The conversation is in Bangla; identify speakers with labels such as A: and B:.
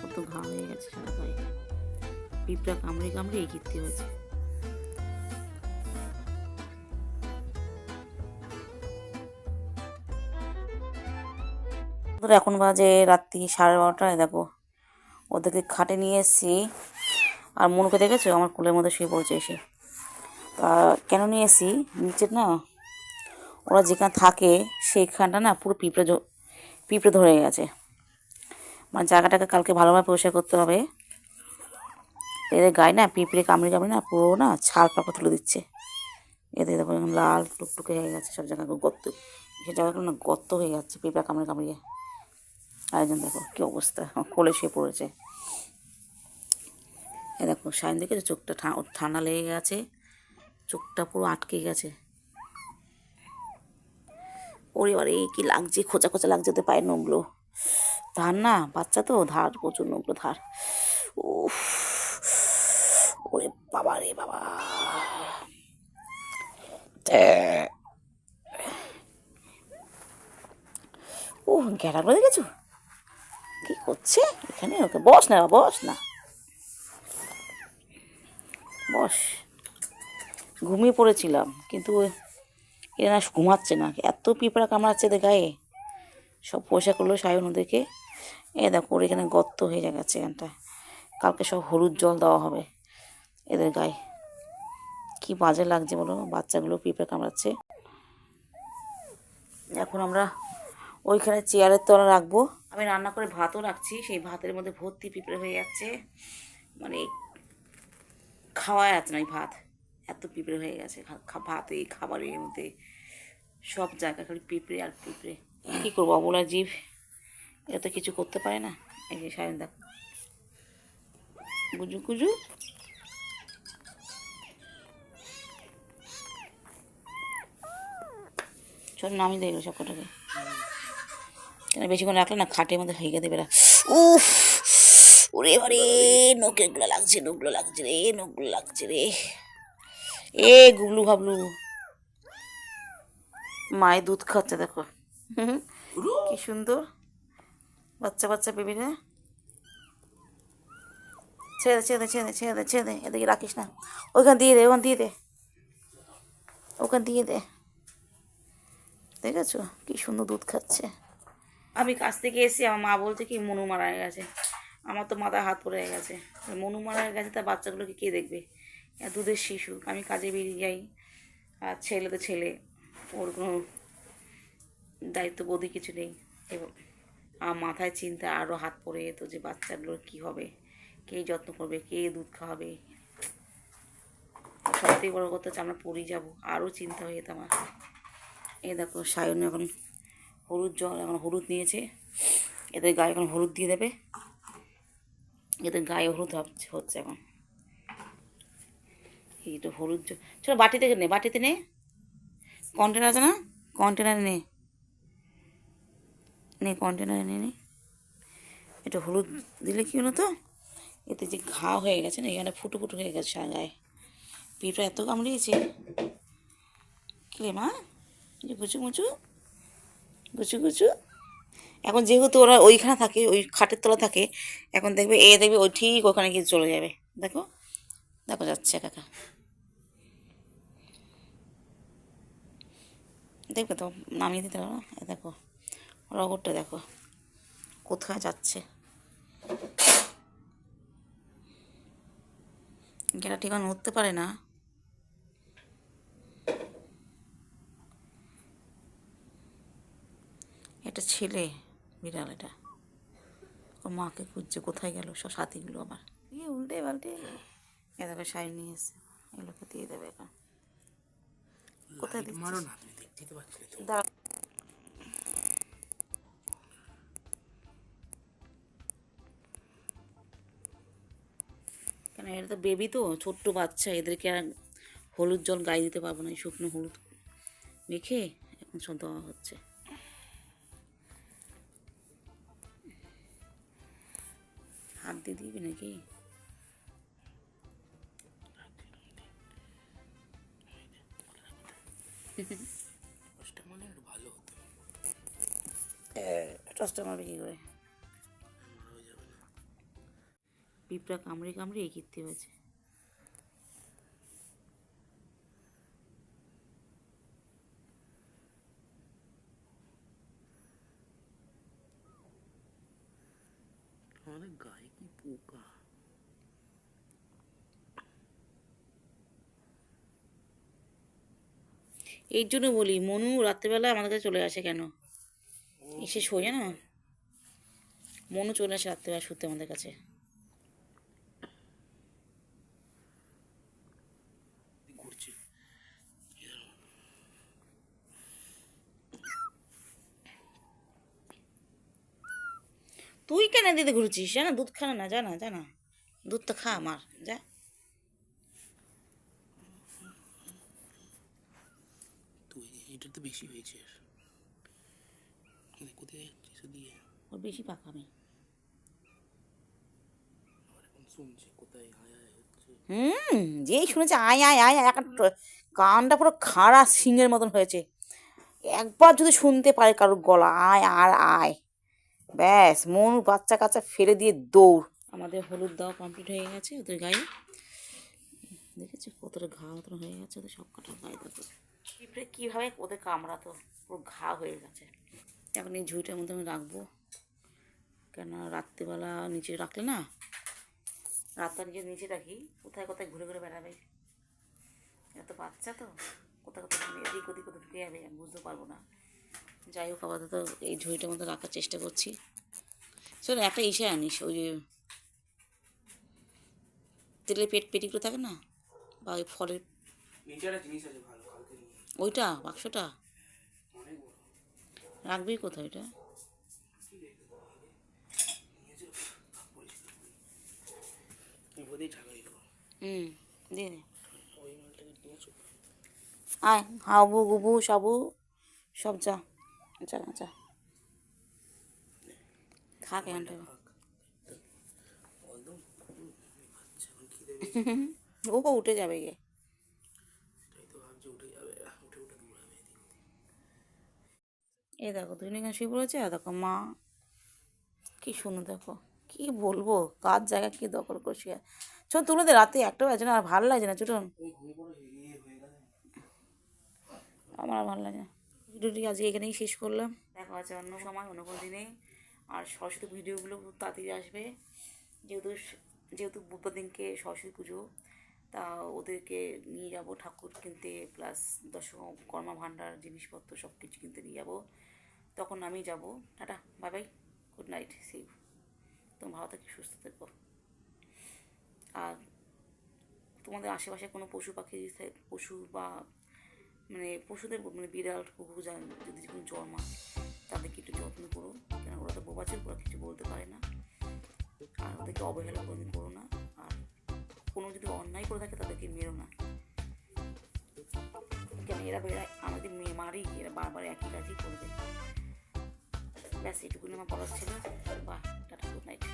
A: কত ঘা হয়ে গেছে সারা গায়ে পিঁপড়া কামড়ে কামড়ে এই কীর্তি হয়েছে। এখন বাজে রাত্রি সাড়ে বারোটায় দেখো। ওদেরকে খাটে নিয়ে এসেছি। আর মনুকে দেখেছ? আমার কোলের মধ্যে শুয়ে পড়েছে এসে। তা কেন নিয়ে এসেছি? নিচে না ওরা যেখানে থাকে সেইখানটা না পুরো পিঁপড়ে পিঁপড়ে ধরে গেছে। মানে জায়গাটাকে কালকে ভালোভাবে পরিষ্কার করতে হবে। এদের গায়ে না পিঁপড়ে কামড়ে কামড়ে না পুরো না ছাল পাকা তুলে দিচ্ছে। এদের দেখো লাল টুকটুকে হয়ে গেছে, সব জায়গাগুলো গর্ত। সে জায়গাগুলো না গর্ত হয়ে যাচ্ছে, পিঁপড়া কামড়ে কামড়িয়ে। আরেকজন দেখো কী অবস্থা, কোলে শুয়ে পড়েছে। এ দেখো সাইন দেখেছ? চোখটা ঠান্ডা লেগে গেছে, চোখটা পুরো আটকে গেছে। ওরে বারে কি লাগছে, খোঁচা খোঁচা লাগছে তো পায়ের নখগুলো ধার না? বাচ্চা তো? ধার, প্রচুর নখগুলো ধার। ওরে বাবা রে বাবা। ও ঘেরাগুলো দেখেছ? কি করছে? এখানে ওকে বস না বস না। বস। ঘুমিয়ে পড়েছিলাম, কিন্তু এরা ঘুমাচ্ছে না। এত পিঁপড়া কামড়াচ্ছে গায়ে। সব পয়সা করল সায়ন ওদেরকে। এ দেখো, ওর এখানে গর্ত হয়ে গেছে এখানটা কালকে সব হলুদ জল দেওয়া হবে এদের গায়ে। কি বাজে লাগছে বলো? বাচ্চাগুলো পিঁপড়ে কামড়াচ্ছে। এখন আমরা ওইখানে চেয়ারের তলা রাখব। আমি রান্না করে ভাতও রাখছি, সেই ভাতের মধ্যে ভর্তি পিঁপড়ে হয়ে যাচ্ছে মানে খাওয়া যাচ্ছে না ভাত। এত পিঁপড়ে হয়ে গেছে ভাতে খাবারের মধ্যে। সব জায়গা খালি পিঁপড়ে আর পিঁপড়ে। কী করব, অবলা জীব। এ তো কিছু করতে পারে না। এই যে সায়ন দেখ গুজু গুজু। চল নামি দেবে সব কটাকে। কেন বেশিক্ষণ রাখলে না খাটের মধ্যে হেগে দেবে না উফ! ওরে বারে নখেরগুলো লাগছে নখগুলো লাগছে রে নখগুলো লাগছে রে। এ গুবলু ভাবলু। মায়ের দুধ খাচ্ছে দেখো। হুম, কি সুন্দর। বাচ্চা বাচ্চা বেবিরা ছেড়ে ছেড়ে ছেড়ে ছেড়ে ছেড়ে এদিকে রাখিস না। ওইখান দিয়ে দে, ওখান দিয়ে দে। ওখান দিয়ে দে। দেখেছ? কি সুন্দর দুধ খাচ্ছে। আমি কাছ থেকে এসে আমার মা বলছে কি, মনু মারা গেছে। আমার তো মাথায় হাত পড়ে গেছে। মনু মারা গেছে, তার বাচ্চাগুলোকে কে দেখবে? দুধের শিশু। আমি কাজে বেরিয়ে যাই। আর ছেলে তো ছেলে। ওর কোনো দায়িত্ববোধই কিছু নেই। এবং আমার মাথায় চিন্তা আরও হাত পড়ে যেত যে বাচ্চাগুলোর কী হবে? কে যত্ন করবে? কে দুধ খাওয়াবে? সবথেকে বড় কথা হচ্ছে আমরা পড়ে যাব। আরও চিন্তা হয়ে যেত আমার। এ দেখো, সায়ন এখন হলুদ জল এখন হলুদ নিয়েছে। এদের গায়ে এখন হলুদ দিয়ে দেবে। এদের গায়ে হলুদ হচ্ছে এখন। এইটা হলুদ জল। চলো বাটি থেকে নে, বাটিতে নে। কন্টেনার আছে না? কন্টেনার নে। নে কন্টেনারে নে নে। এটা হলুদ দিলে কি হলো তো? এতে যে ঘা হয়ে গেছে না, এখানে ফুটো ফুটো হয়ে গেছে গায়ে। পিঁপড়া এত কামড়িয়েছে। কি মা? যে গুচু মুচু গুচু গুচু। এখন যেহেতু ওরা ওইখানে থাকে, ওই খাটের তলা থাকে, এখন দেখবে এ দেখবে ওই ঠিক ওখানে গিয়ে চলে যাবে। দেখো দেখো যাচ্ছে কাকা দেখবে তো, নামিয়ে দিতে পারো দেখো। রগরটা দেখো। কোথায় যাচ্ছে? যেটা ঠিকানা উঠতে পারে না। এটা ছেলে বিড়াল এটা। ওর মাকে খুঁজছে কোথায় গেল? সব সাথীগুলো আবার। ইয়ে উল্টে পাল্টে। এ দেখো শাড়ি নিয়ে এসে এগুলোকে দিয়ে দেবে এখন। কোথায় দিচ্ছিস? দাঁড়া কেন এটা তো বেবি তো ছোট্ট বাচ্চা এদেরকে আর হলুদ জল গায়ে দিতে পারব না এই শুকনো হলুদ মেখে এখন সব দেওয়া হচ্ছে। হাত দিয়ে দিবি নাকি?
B: দশটা মানে ভালো হতো।
A: টসটা মারবে কী করে? পিঁপড়া কামড়ে কামড়ে এই কীর্তি হয়েছে।
B: আমাদের গায়ে কি পোকা?
A: এই জন্য বলি মনু রাত্রেবেলা আমাদের কাছে চলে আসে কেন? এসে শোয়ে না মনু চলে আসে রাত্রেবেলা শুতে আমাদের কাছে। তুই কেন দিতে ঘুরছিস? জানা দুধ খা না জানা জানা। দুধটা খা আমার যা।
B: এটা তো বেশি হয়েছে কোথায় দিয়ে
A: ওর বেশি
B: আয় হচ্ছে।
A: হুম যেই শুনেছে আয় আয় আয় একটা কানটা পুরো খাড়া সিংহের মতন হয়েছে। একবার যদি শুনতে পারে কারোর গলা আয় আর আয়। ব্যাস মন বাচ্চা কাচ্চা ফেলে দিয়ে দৌড়। আমাদের হলুদ দেওয়া কমপ্লিট হয়ে গেছে ওদের গায়ে। দেখেছি কতটা ঘা মতন হয়ে গেছে ওদের সব কটা গায়ে দেখো। পিঁপড়ে কীভাবে ওদের কামড়াতো পুরো ঘা হয়ে গেছে। এখন এই ঝুঁইটার মধ্যে আমি রাখব। কেন রাত্রিবেলা নিচে রাখলে না রাতটা নিজে নিচে রাখি কোথায় কোথায় ঘুরে ঘুরে বেড়াবে। এত বাচ্চা তো কোথায় কোথায় এদিক ওদিক কোথায় ঢুকে যাবে আমি বুঝতে পারব না। যাই হোক আপাতত এই ঝুড়িটার মধ্যে রাখার চেষ্টা করছি। শোন একটা ইসে আনিস ওই যে তেলের পেট পেটিগুলো থাকে না বা ওই ফলের ওইটা বাক্সটা? রাখবি কোথায় ওইটা? হুম দিয়ে দে। আয় হাবু গুবু সাবু সব যা। এখানটা
B: আচ্ছা এখন খিদে
A: ও উঠে যাবে গিয়ে। এ দেখো দুই এখানে শুয়ে পড়েছে, আর দেখো মা। কি সুন্দর দেখো, কি বলব, কার জায়গা কি দখল করছি চল তুলে দে, রাতে একটা বাজে না, আর ভালো লাগছে না
B: গেলে
A: আমার ভালো লাগে না। ভিডিওটি আজকে এখানেই শেষ করলাম। দেখা আছে অন্য সময়, অন্য কোনো দিনে। আর সরস্বতী ভিডিওগুলো তাড়াতাড়ি আসবে। যেহেতু যেহেতু বুধবার দিনকে সরস্বতী পুজো, তা ওদেরকে নিয়ে যাব ঠাকুর কিনতে প্লাস দশকর্মা ভাণ্ডার জিনিসপত্র সব কিছু কিনতে নিয়ে যাব। তখন আমি যাব। Tata bye bye good night see তুমি ভালো থাকি, সুস্থ থেকো। আর তোমাদের আশেপাশে কোনো পশু পাখি, পশু বা মানে পশুদের মানে বিড়াল কুকুর যদি কোনো জন্মায় তাদেরকে একটু যত্ন করো। কেন ওরা তো বোবাচের ওরা কিছু বলতে পারে না। আর ওদেরকে অবহেলা কোনোদিন করো না। আর কোনো যদি অন্যায় করে থাকে, তাদেরকে মেরো না। কেন এরা বেড়ায় আমাদের মেয়ে মারি, এরা বারবার একই কাজই করবে। ব্যাস, এটুকুনি আমার বলার ছিল। বাহ, টাটা গুড নাইট